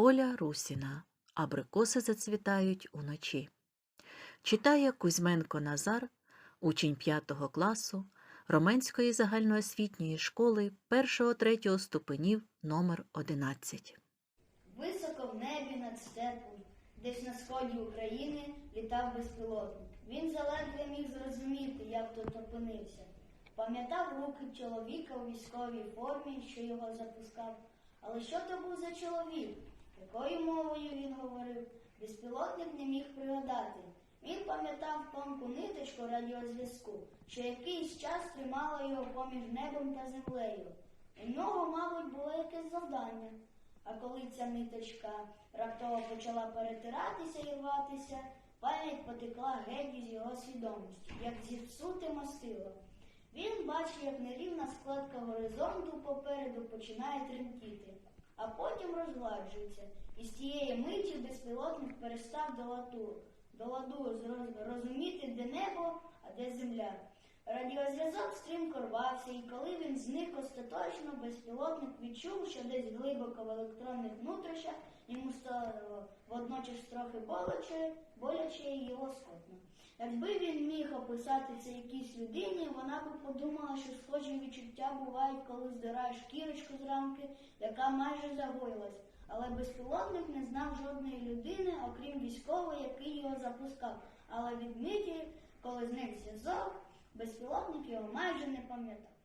Оля Русіна. Абрикоси зацвітають уночі. Читає Кузьменко Назар, учень 5 класу Роменської загальноосвітньої школи 1-3 ступенів номер 11. Високо в небі над степом, десь на сході України літав безпілотник. Він заледве міг зрозуміти, як тут опинився. Пам'ятав руки чоловіка у військовій формі, що його запускав. Але що то був за чоловік? Якою мовою він говорив? Безпілотник не міг пригадати. Він пам'ятав тонку ниточку радіозв'язку, що якийсь час тримала його поміж небом та землею. У нього, мабуть, було якесь завдання. А коли ця ниточка раптово почала перетиратися і рватися, пам'ять потекла геть із його свідомості, як зіпсуте мастило. Він бачив, як нерівна складка горизонту попереду починає тремтіти, а потім розгладжується. І з цієї миті безпілотник перестав до ладу, до ладу розуміти, де небо, а де земля. Радіозв'язок стрімко рвався, і коли він зник остаточно, безпілотник відчув, що десь глибоко в електронних внутрішнях йому стало водночас трохи боляче, боляче і лоскотно. Якби він міг описати це якійсь людині, вона б подумала, що схожі відчуття бувають, коли здираєш шкірочку з рамки, яка майже загоїлась. Але безпілотник не знав жодної людини, окрім військової, який його запускав. Але від миті, коли зник зв'язок, безпілотник його майже не пам'ятав.